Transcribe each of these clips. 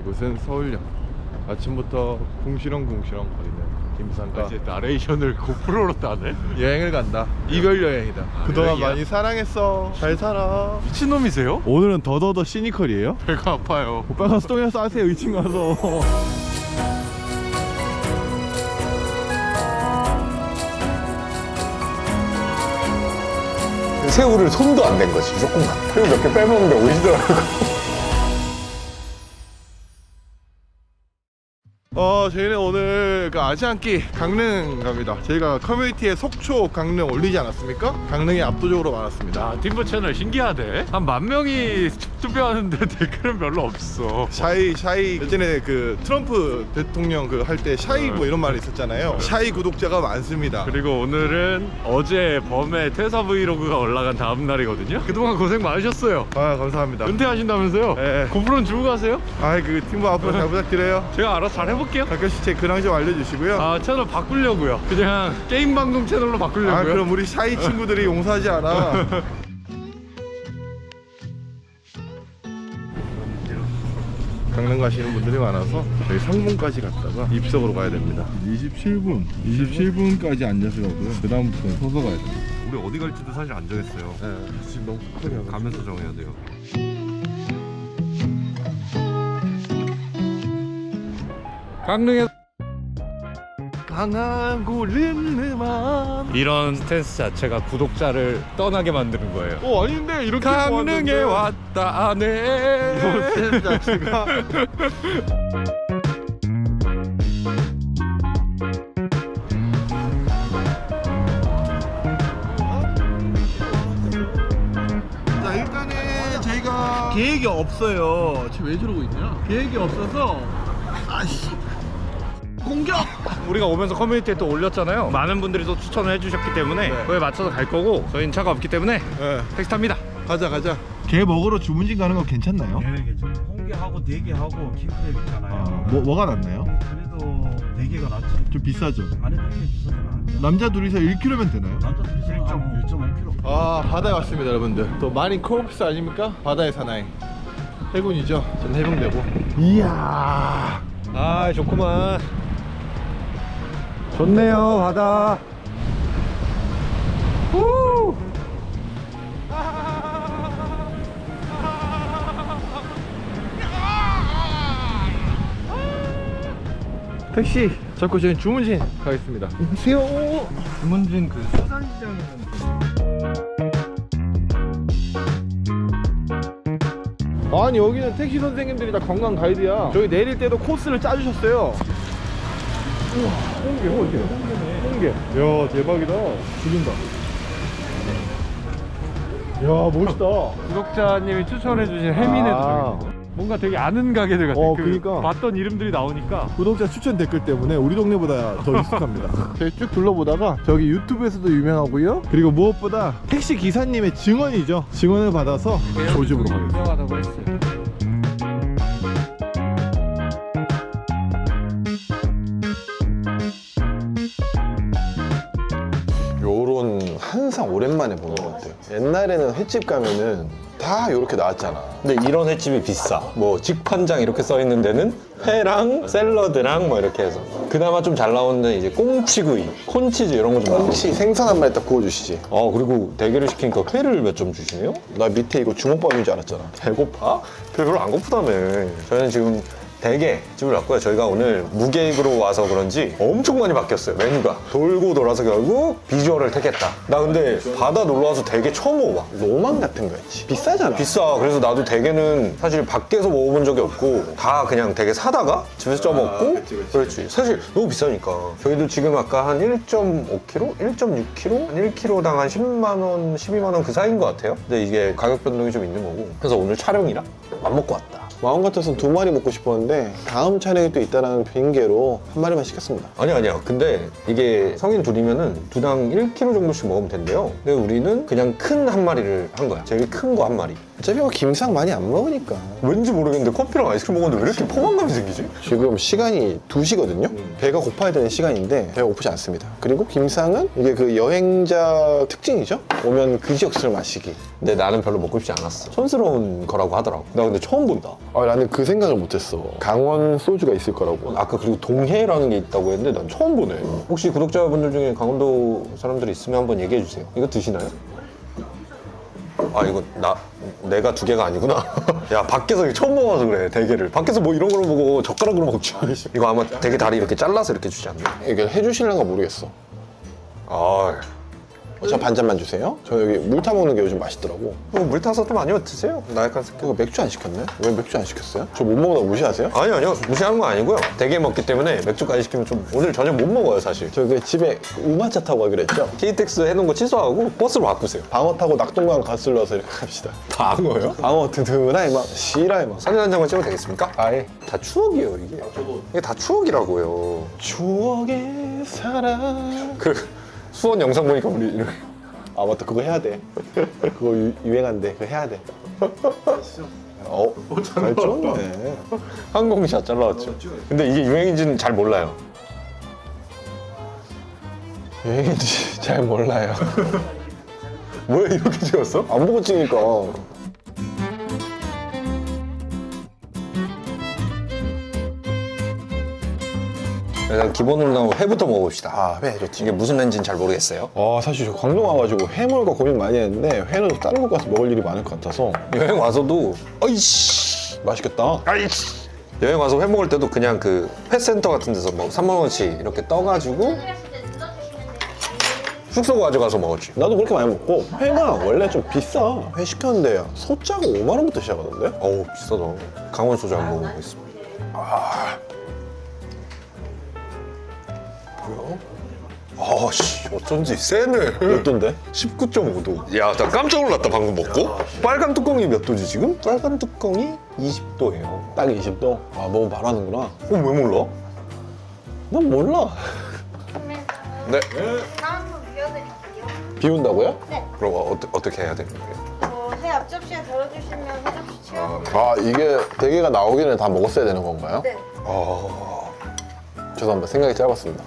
이곳은 서울역. 아침부터 궁시렁궁시렁 거리는 김산과 이제 나레이션을 고프로로 따네? 여행을 간다. 이별 여행이다. 그동안 여행이야? 많이 사랑했어. 잘 살아. 미친놈이세요? 오늘은 더더더 시니컬이에요? 배가 아파요. 오빠가 수동에서 싸세요 2층 가서. 새우를 손도 안 댄 거지. 조금만 새우 몇 개 빼먹는데 오시더라고 어 저희는 오늘 그 아시안기 강릉 갑니다. 저희가 커뮤니티에 속초 강릉 올리지 않았습니까? 강릉이 압도적으로 많았습니다. 아 팀브 채널 신기하대. 한 만 명이 투표하는데 댓글은 별로 없어. 샤이 샤이. 예전에 그 트럼프 대통령 그 할 때 샤이 뭐 이런 말이 있었잖아요. 샤이 구독자가 많습니다. 그리고 오늘은 어제 범의 퇴사 브이로그가 올라간 다음 날이거든요. 그동안 고생 많으셨어요. 아 감사합니다. 은퇴하신다면서요? 네. 고프로는 주고 가세요? 아이 그 팀부 앞으로 잘 부탁드려요. 제가 알아서 잘 해볼게요 가끔씩 제 근황 좀 알려주시고요. 아 채널 바꾸려고요. 그냥 게임 방송 채널로 바꾸려고요. 아 그럼 우리 샤이 친구들이 용서하지 않아. 강릉 가시는 분들이 많아서 저희 상봉까지 갔다가 입석으로 가야 됩니다. 27분 27분까지 앉아서 가고요. 그 다음부터는 서서 가야 됩니다. 우리 어디 갈지도 사실 안 정했어요. 네, 지금 너무 가면서 정해야 돼요 강릉에 강한 고른음한 이런 스탠스 자체가 구독자를 떠나게 만드는 거예요. 어 아닌데 이렇게 강릉에 좋았는데. 왔다 네. 이런 스탠스 자체가? 자 일단은 저희가 계획이 없어요. 지금 왜 저러고 있냐? 계획이 없어서. 아씨 공격 우리가 오면서 커뮤니티에 또 올렸잖아요 많은 분들이 또 추천을 해주셨기 때문에 네. 그거에 맞춰서 갈 거고 저희는 차가 없기 때문에 네 택시 탑니다 가자 가자 개 먹으러 주문진 가는 거 괜찮나요? 네, 괜찮아요. 홍게하고 대게하고 킹크랩 있잖아요. 뭐, 뭐가 낫나요? 그래도 대게가 낫지. 좀 비싸죠 안에 대게 비싸잖아. 남자 둘이서 1kg면 되나요? 남자들이 1.5kg. 아 바다에 왔습니다 여러분들 또 마린 코르프스 아닙니까? 바다의 사나이 해군이죠 전 해병대고 이야 아 좋구만 좋네요 바다. 택시. 잡고 저희 주문진 가겠습니다. 안녕하세요. 주문진 그 수산시장에는 아니 여기는 택시 선생님들이 다 관광 가이드야. 저희 내릴 때도 코스를 짜주셨어요. 우와 홍게 홍게 홍게 야 대박이다 죽인다 야 멋있다 구독자님이 추천해주신 해민의 아. 도장입니다 뭔가 되게 아는 가게들 같아 어, 그 그니까. 봤던 이름들이 나오니까 구독자 추천 댓글 때문에 우리 동네보다 더 익숙합니다. 저희 쭉 둘러보다가 저기 유튜브에서도 유명하고요. 그리고 무엇보다 택시 기사님의 증언이죠. 증언을 받아서 조집으로 가겠습니다. 유명하다고 했어요 옛날에는 횟집 가면은 다 요렇게 나왔잖아. 근데 이런 횟집이 비싸. 뭐 직판장 이렇게 써 있는 데는 회랑 샐러드랑 뭐 이렇게 해서. 그나마 좀 잘 나오는 데는 이제 꽁치구이 콘치즈 이런 거좀 꽁치 생선 한 마리 딱 구워주시지. 어 그리고 대게를 시키니까 회를 몇 점 주시네요? 나 밑에 이거 주먹밥인 줄 알았잖아. 배고파? 별로 안 고프다며. 저희는 지금 대게 집을 왔고요. 저희가 오늘 무계획으로 와서 그런지 엄청 많이 바뀌었어요. 메뉴가 돌고 돌아서 결국 비주얼을 택했다. 나 근데 바다 놀러 와서 대게 처음 먹어봐. 로망 같은 거였지. 비싸잖아. 비싸. 그래서 나도 대게는 사실 밖에서 먹어본 적이 없고 다 그냥 대게 사다가 집에서 쪄 먹고 그렇지. 사실 너무 비싸니까. 저희도 지금 아까 한 1.5kg, 1.6kg, 한 1kg당 한 10만 원, 12만 원 그 사이인 것 같아요. 근데 이게 가격 변동이 좀 있는 거고. 그래서 오늘 촬영이라 안 먹고 왔다. 마음 같아서는 두 마리 먹고 싶었는데 다음 촬영이 또 있다는 핑계로 한 마리만 시켰습니다. 아니 아니야. 근데 이게 성인 둘이면은 두당 1kg 정도씩 먹으면 된대요. 근데 우리는 그냥 큰 한 마리를 한 거야. 제일 큰 거 한 마리. 어차피 뭐 김상 많이 안 먹으니까. 왠지 모르겠는데 커피랑 아이스크림 먹었는데 왜 이렇게 포만감이 생기지? 지금 시간이 2시거든요? 배가 고파야 되는 시간인데 배가 고프지 않습니다. 그리고 김상은 이게 그 여행자 특징이죠? 오면 그 지역 술 마시기. 근데 나는 별로 먹고 싶지 않았어 촌스러운 거라고 하더라고 나 근데 처음 본다 아, 나는 그 생각을 못했어. 강원 소주가 있을 거라고. 아까 그리고 동해라는 게 있다고 했는데 난 처음 보네 혹시 구독자분들 중에 강원도 사람들이 있으면 한번 얘기해 주세요 이거 드시나요? 아 이거 나 내가 두 개가 아니구나 야 밖에서 이거 처음 먹어서 그래 대게를 밖에서 뭐 이런 걸로 먹어 젓가락으로 먹지 이거 아마 대게 다리 이렇게 잘라서 이렇게 주지 않나? 이게 해주실란가 모르겠어. 아 어, 저 반잔만 주세요. 저 여기 물 타 먹는 게 요즘 맛있더라고. 이거 물 타서 좀 많이 드세요 나 약간 이거 맥주 안 시켰네? 왜 맥주 안 시켰어요? 저 못 먹는다고 무시하세요? 아니요 아니요 무시하는 거 아니고요 대게 먹기 때문에 맥주까지 시키면 좀 오늘 저녁 못 먹어요 사실 저 그 집에 우마차 타고 가기로 했죠? KTX 해놓은 거 취소하고 버스로 바꾸세요 방어 타고 낙동강 가슬 러서 이렇게 갑시다. 방어요? 방어 든든하게 막 시라에 막. 사진 한 장만 찍으면 되겠습니까? 아예. 다 추억이에요 이게 이게 다 추억이라고요 추억의 사랑. 그 수원 영상 보니까 우리 이렇게 아 맞다 그거 해야 돼. 그거 유, 유행한데 그거 해야 돼. 어, 잘 찍었네. 항공샷 잘라왔죠 근데 이게 유행인지는 잘 몰라요 유행인지 잘 몰라요. 왜 이렇게 찍었어? 안 보고 찍으니까. 일단 기본으로 회부터 먹어봅시다 아, 회 좋지. 이게 무슨 렌즈인지 잘 모르겠어요 아, 사실 저 광동 와가지고 회 먹을까 고민 많이 했는데 회는 다른 곳 가서 먹을 일이 많을 것 같아서 여행 와서도 어이씨 맛있겠다. 아이씨 여행 와서 회 먹을 때도 그냥 그 회센터 같은 데서 뭐 3만 원씩 이렇게 떠가지고 숙소 가져가서 먹었지 나도 그렇게 많이 먹고 회가 원래 좀 비싸. 회 시켰는데 소짜가 5만 원부터 시작하던데? 어우 비싸다 강원 소주 안 먹어보겠습니다 뭐 아씨 어쩐지 세네 몇 도인데? 19.5도 야 나 깜짝 놀랐다 방금 먹고 빨간 뚜껑이 몇 도지 지금? 빨간 뚜껑이 20도예요 딱 20도? 아, 먹으면 바로 하는구나. 어왜 몰라? 난 몰라. 네 비워드릴게요. 비운다고요? 그럼 어, 어떻게 해야 되는 거예요? 어, 회 앞접시에 덜어주시면 회 접시 채워. 아, 이게 대게가 나오기 전에 다 먹었어야 되는 건가요? 네. 아... 죄송합니다. 생각이 짧았습니다.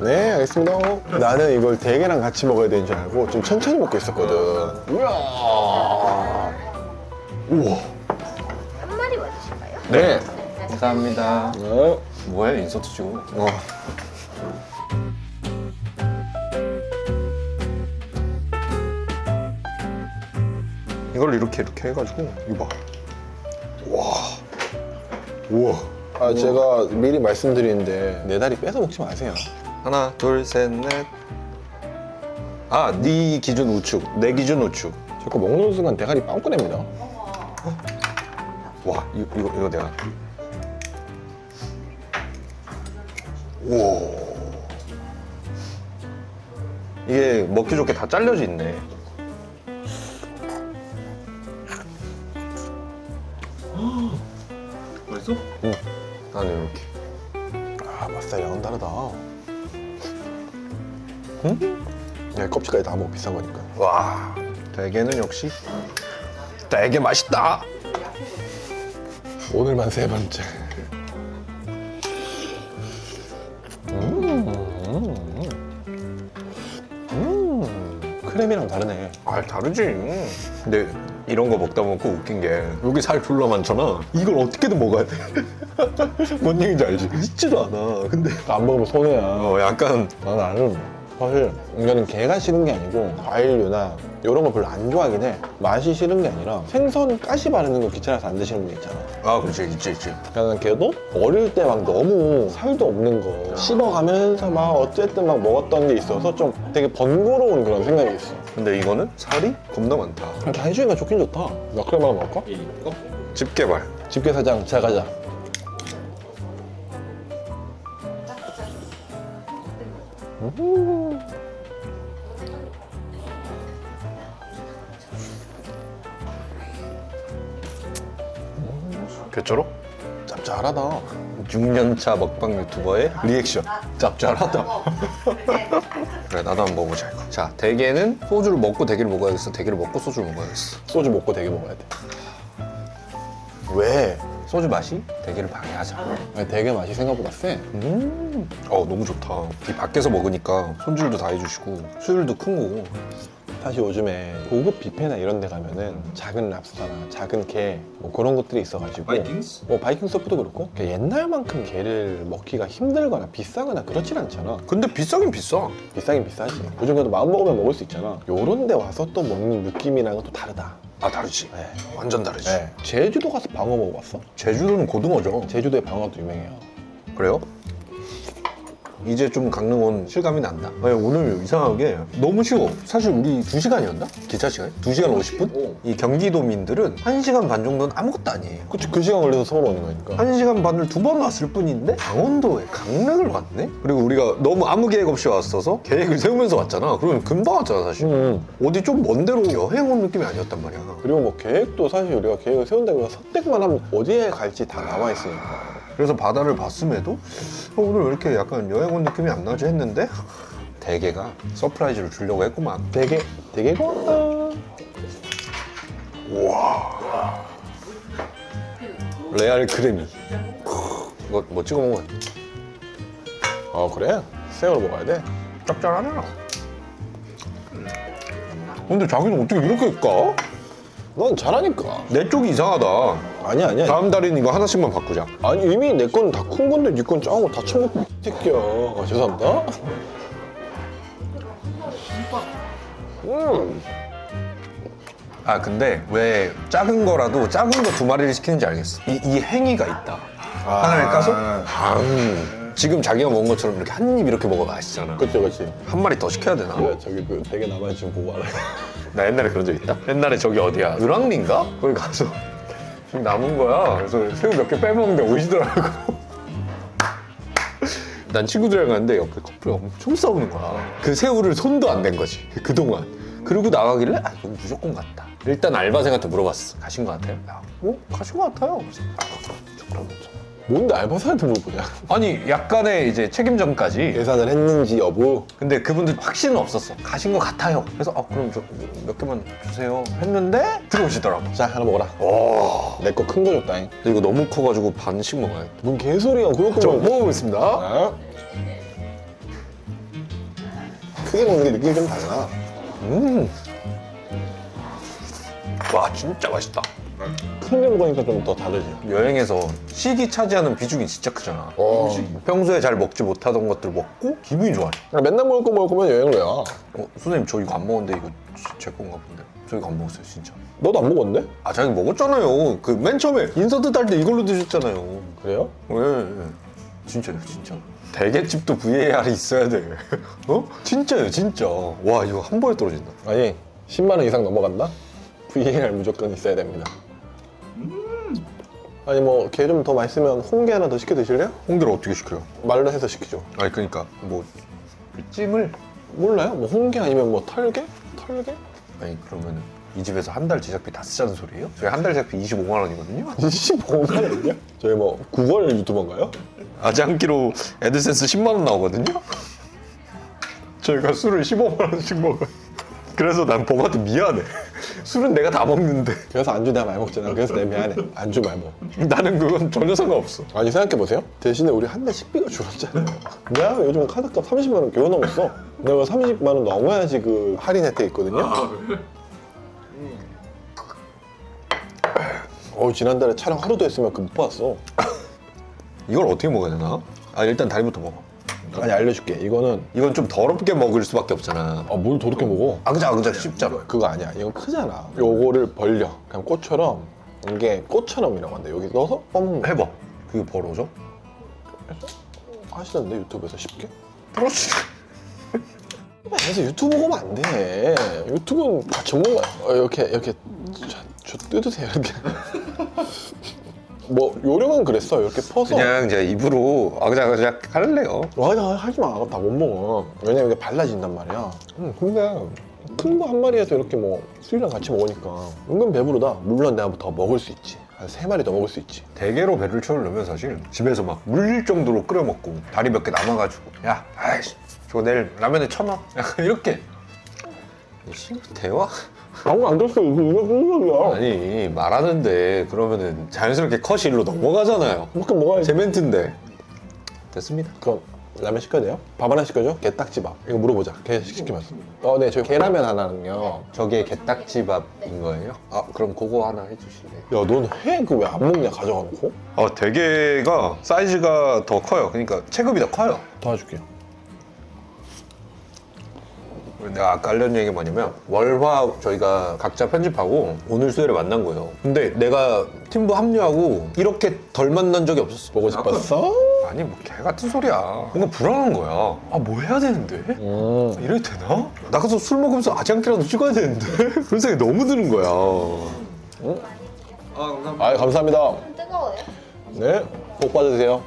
네, 알겠습니다. 나는 이걸 대게랑 같이 먹어야 되는 줄 알고 좀 천천히 먹고 있었거든. 우와. 우와. 한 마리 맞으실까요? 네 감사합니다 네. 뭐해 인서트 찍어 어. 이걸 이렇게 이렇게 해가지고 이거 봐 와. 우와 아, 제가 미리 말씀드리는데 내 다리 뺏어 먹지 마세요. 하나 둘 셋 넷 아, 네 기준 우측, 내 기준 우측. 자꾸 먹는 순간 대가리 빵 꺼냅니다. 와, 이거, 이거, 이거 내가. 우와. 이게 먹기 좋게 다 잘려져 있네. 응? 야, 껍질까지 다 먹어 비싼 거니까. 와, 대게는 역시 대게 맛있다. 오늘만 세 번째. 음, 크림이랑 다르네. 아, 다르지. 근데 이런 거 먹다 보면 꼭 웃긴 게 여기 살 졸라 많잖아. 이걸 어떻게든 먹어야 돼. 뭔 얘기인지 알지? 있지도 않아. 근데 안 먹으면 손해야. 어, 약간 난 나는 사실 이거는 개가 싫은 게 아니고 과일류나 이런 거 별로 안 좋아하긴 해. 맛이 싫은 게 아니라 생선 가시 바르는 거 귀찮아서 안 드시는 분 있잖아. 아, 그렇지, 있지, 있지. 나는 걔도 어릴 때 막 너무 살도 없는 거 씹어가면서 막 어쨌든 막 먹었던 게 있어서 좀 되게 번거로운 그런 생각이 있어. 근데 이거는 살이 겁나 많다. 다 해주니까 좋긴 좋다. 나만 먹을까? 집게발. 집게 사장 자 가자. 개처럼? 짭짤하다. 6년차 먹방 유튜버의 리액션. 짭짤하다. 그래 나도 한번 먹어보자. 이거 자 대게는 소주를 먹고 대게를 먹어야겠어. 대게를 먹고 소주를 먹어야겠어. 소주 먹고 대게 먹어야 돼. 왜? 소주 맛이 대게를 방해하자 아니, 대게 맛이 생각보다 세. 음, 어 너무 좋다. 이 밖에서 먹으니까 손질도 다 해주시고 수율도 큰 거고. 사실 요즘에 고급 뷔페나 이런 데 가면은 작은 랍스타나 작은 게 뭐 그런 것들이 있어가지고 바이킹스? 뭐 바이킹 서프도 그렇고 그러니까 옛날만큼 게를 먹기가 힘들거나 비싸거나 그렇진 않잖아. 근데 비싸긴 비싸. 비싸긴 비싸지. 요즘 그래도 마음 먹으면 먹을 수 있잖아. 요런 데 와서 또 먹는 느낌이랑은 또 다르다 아 다르지 네. 완전 다르지 네. 제주도 가서 방어 먹어봤어? 제주도는 고등어죠 제주도의 방어도 유명해요 그래요? 이제 좀 강릉 온 실감이 난다. 아니, 오늘 이상하게 너무 쉬워. 사실 우리 2시간이었나? 기차 시간? 2시간 50분? 이 경기도민들은 1시간 반 정도는 아무것도 아니에요. 그치 그 시간 걸려서 서울 오는 거니까 1시간 반을 두 번 왔을 뿐인데 강원도에 강릉을 왔네? 그리고 우리가 너무 아무 계획 없이 왔어서 계획을 세우면서 왔잖아. 그러면 금방 왔잖아, 사실. 음. 어디 좀 먼 데로 여행 온 느낌이 아니었단 말이야. 그리고 뭐 계획도 사실 우리가 계획을 세운다고 해서 선택만 하면 어디에 갈지 다 나와 있으니까 그래서 바다를 봤음에도 어, 오늘 왜 이렇게 약간 여행 온 느낌이 안 나지 했는데 대게가 서프라이즈를 주려고 했구만. 되게 되게 고맙다 레알 크레미. 이거 뭐 찍어 먹어? 아 그래? 생으로 먹어야 돼? 짭짤하냐? 근데 자기는 어떻게 이렇게 까? 넌 잘하니까 내 쪽이 이상하다. 아니야 아니야 다음 달엔 이거 하나씩만 바꾸자. 아니 이미 내 건 다 큰 건데 네 건 작은 거다 처먹고 이 새끼야 아, 죄송합니다 음 아 근데 왜 작은 거라도 작은 거 두 마리를 시키는지 알겠어. 이, 이 행위가 있다. 하나를 까서 음. 지금 자기가 먹은 것처럼 이렇게 한 입 이렇게 먹어 맛있잖아. 그치 그치 한 마리 더 시켜야 되나? 야 저기 그 되게 남아 지금 보고 알아 나 옛날에 그런 적 있다. 옛날에 저기 어디야? 누랑리인가? 거기 가서 지금 남은 거야. 그래서 새우 몇 개 빼먹는데 오시더라고. 난 친구들이랑 갔는데 옆에 커플이 엄청 싸우는 거야. 그 새우를 손도 안 댄 거지. 그동안. 그리고 나가길래 아 이건 무조건 갔다. 일단 알바생한테 물어봤어. 가신 거 같아요? 야, 어? 가신 거 같아요. 그래서 뭔데 알바생한테 물어보냐? 아니 약간의 이제 책임전까지. 계산을 했는지 여부. 근데 그분들 확신은 없었어. 가신 것 같아요. 그래서 아 그럼 저 몇 개만 주세요. 했는데 들어오시더라고. 자 하나 먹어라. 와. 내거 큰 거 줬다잉. 근데 이거 너무 커가지고 반씩 먹어야겠다 뭔 개소리야. 그럴 저 거면 먹어보겠습니다. 아? 크게 먹는 게 느낌이 좀 달라. 음. 와 진짜 맛있다 크게 먹으니까 좀 더 다르지 여행에서 식이 차지하는 비중이 진짜 크잖아 어. 평소에 잘 먹지 못하던 것들 먹고 기분이 좋아져 야, 맨날 먹을 거 먹을 거면 여행을 왜야 어, 선생님 저 이거 안 먹었는데 이거 제 건가 본데 저 이거 안 먹었어요 진짜 너도 안 먹었는데? 아 자기 먹었잖아요 그 맨 처음에 인서트 딸 때 이걸로 드셨잖아요 그래요? 왜? 진짜요, 진짜. 대게집도 VAR이 있어야 돼. 어? 진짜요, 진짜. 와, 이거 한 번에 떨어진다. 아니 10만 원 이상 넘어간다? VAR 무조건 있어야 됩니다 아니 뭐 게 좀 더 맛있으면 홍게 하나 더 시켜 드실래요? 홍게를 어떻게 시켜요? 말로 해서 시키죠 아니, 그러니까 뭐 찜을 몰라요? 뭐 홍게 아니면 뭐 털게? 털게? 아니 그러면 이 집에서 한 달 제작비 다 쓰자는 소리예요? 저희 한 달 제작비 25만 원이거든요. 25만 원이야? 저희 뭐 9월 유튜버인가요? 아지 한 끼로 애드센스 10만 원 나오거든요. 저희가 술을 15만 원씩 먹어요. 그래서 난 범한테 미안해. 술은 내가 다 먹는데. 그래서 안주 내가 많이 먹잖아. 그래서 내가 미안해. 안주 많이 먹어. 나는 그건 전혀 상관없어. 아니 생각해보세요. 대신에 우리 한 달 식비가 줄었잖아요 내가 요즘 카드값 30만 원 겨우 넘었어. 내가 30만 원 넘어야지 그 할인 혜택 있거든요. 어 지난달에 촬영 하루도 했으면 그못 봤어. 이걸 어떻게 먹어야 되나? 아 일단 다리부터 먹어. 아니 알려줄게 이거는 이건 좀 더럽게 먹을 수밖에 없잖아. 아 뭘 더럽게 먹어 아그작아그작 씹잖아. 그거 아니야 이건 크잖아 요거를 벌려 그냥 꽃처럼 이게 꽃처럼이라고 한다 여기 넣어서 뻥 해봐. 그게 벌어져? 하시던데 유튜브에서 쉽게 그렇지. 그래서 유튜브 보면 안 돼. 유튜브는 다 전문가. 어, 이렇게 이렇게 저, 저 뜯으세요 이렇게. 뭐 요령은 그랬어. 이렇게 퍼서. 그냥 이제 입으로 아그작아그작 할래요. 와야 하지 마. 다못 먹어. 왜냐면 이게 발라진단 말이야. 응, 근데 큰 거 한 마리에서 이렇게 뭐 술이랑 같이 먹으니까 은근 배부르다. 물론 내가 더 먹을 수 있지. 한 세 마리 더 먹을 수 있지. 대게로 배를 채우려면 사실 집에서 막 물릴 정도로 끓여 먹고 다리 몇 개 남아가지고 야 아이씨 저거 내일 라면에 쳐넣어 약간 이렇게 씨 대화? 아무 안 됐어. 이거 이거 생각이야. 아니 말하는데 그러면은 자연스럽게 컷이 일로 넘어가잖아요 먹게 먹어야지. 제 멘트인데 됐습니다 그럼 라면 시켜야 돼요? 밥 하나 시켜줘? 게딱지밥. 이거 물어보자. 게 시키면. 어, 네. 저희 계라면 하나는요. 저게 게딱지밥인 거예요? 아 그럼 그거 하나 해주실래요? 야, 넌회그왜안 먹냐 가져가 놓고? 어 대게가 사이즈가 더 커요 그러니까 체급이 더 커요 도와줄게요. 내가 아까 알려준 얘기가 뭐냐면 월화 저희가 각자 편집하고 오늘 수요일에 만난 거예요 근데 내가 팀부 합류하고 이렇게 덜 만난 적이 없었어 보고 싶었어? 아니 뭐 개 같은 소리야 뭔가 불안한 거야 아 뭐 해야 되는데? 음. 이래도 되나? 나 가서 술 먹으면서 아지않게라도 찍어야 되는데 그런 생각이 너무 드는 거야 아, 감사합니다. 뜨거워요? 네. 복 받으세요.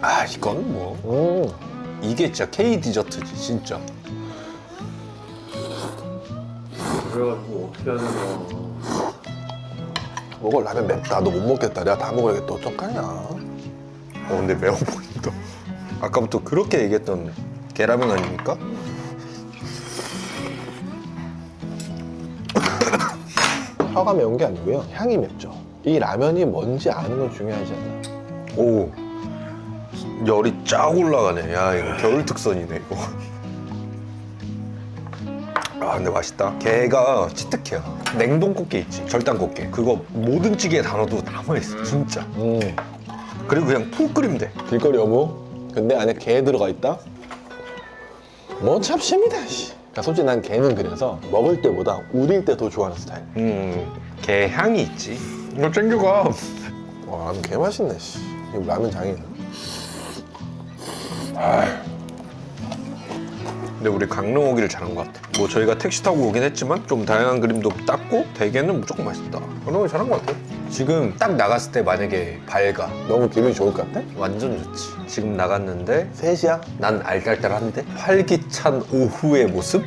아 이건 뭐 음. 이게 진짜 K 디저트지 진짜 그래가지고 어떻게 하는 거야 먹어 라면 맵다. 너 못 먹겠다. 내가 다 먹어야겠다. 어떡하냐. 어 근데 매워 보인다 아까부터 그렇게 얘기했던 계라면 아닙니까? 혀가 매운 게 아니고요. 향이 맵죠. 이 라면이 뭔지 아는 건 중요하지 않아. 오 열이 쫙 올라가네 야 이거 겨울 특선이네 이거 아 근데 맛있다 게가 치트키야 냉동 꽃게 있지 절단 꽃게 그거 모든 찌개에 다 넣어도 다 맛있어 진짜 음. 그리고 그냥 푹 끓이면 돼 길거리 어묵. 근데 안에 게 들어가 있다? 뭐 잡십니다, 씨. 그러니까 솔직히 난 게는 그래서 먹을 때보다 우릴 때 더 좋아하는 스타일. 음, 게 향이 있지 이거 챙겨가 와, 라면 개 맛있네, 씨. 이거 라면 장이네. 근데 우리 강릉 오기를 잘한 것 같아 뭐 저희가 택시 타고 오긴 했지만 좀 다양한 그림도 땄고 대게는 무조건 맛있다 강릉 오기 잘한 것 같아 지금 딱 나갔을 때 만약에 밝아 너무 기분이 좋을 것 같아? 완전 좋지 지금 나갔는데 셋이야? 난 알딸딸한데 활기찬 오후의 모습?